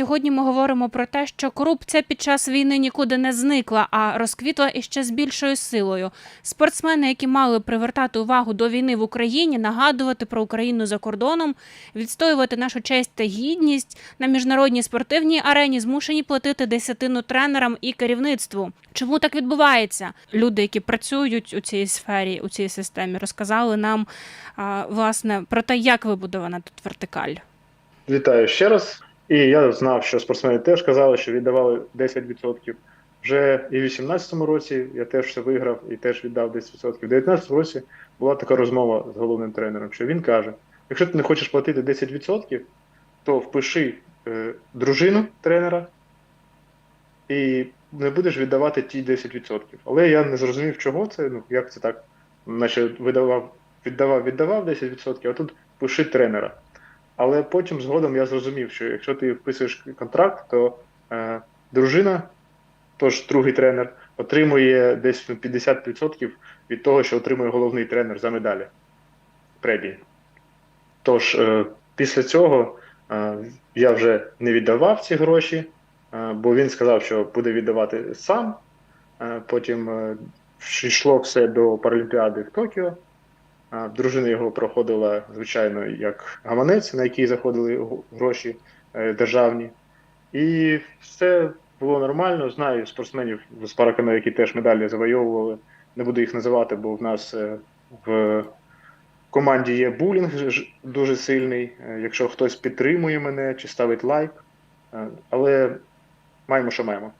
Сьогодні ми говоримо про те, що корупція під час війни нікуди не зникла, а розквітла іще з більшою силою. Спортсмени, які мали привертати увагу до війни в Україні, нагадувати про Україну за кордоном, відстоювати нашу честь та гідність на міжнародній спортивній арені, змушені платити десятину тренерам і керівництву. Чому так відбувається? Люди, які працюють у цій сфері, у цій системі, розказали нам власне про те, як вибудована тут вертикаль. Вітаю ще раз. І я знав, що спортсмени теж казали, що віддавали 10%. Вже і в 2018 році я теж все виграв і теж віддав 10%. У 2019 році була така розмова з головним тренером, що він каже: якщо ти не хочеш платити 10%, то впиши е, дружину тренера і не будеш віддавати ті 10%. Але я не зрозумів, чого це, ну як це так, наче видавав, віддавав, віддавав 10%, а тут пиши тренера. Але потім згодом я зрозумів, що якщо ти вписуєш контракт, то е, дружина, тож другий тренер, отримує десь ну, 50% від того, що отримує головний тренер за медалі премії. Тож е, після цього е, я вже не віддавав ці гроші, е, бо він сказав, що буде віддавати сам. Е, потім е, йшло все до Паралімпіади в Токіо. Дружина його проходила, звичайно, як гаманець, на який заходили гроші е, державні. І все було нормально. Знаю спортсменів з параками, які теж медалі завойовували. Не буду їх називати, бо в нас е, в команді є булінг дуже сильний. Е, Якщо хтось підтримує мене чи ставить лайк. Але маємо, що маємо.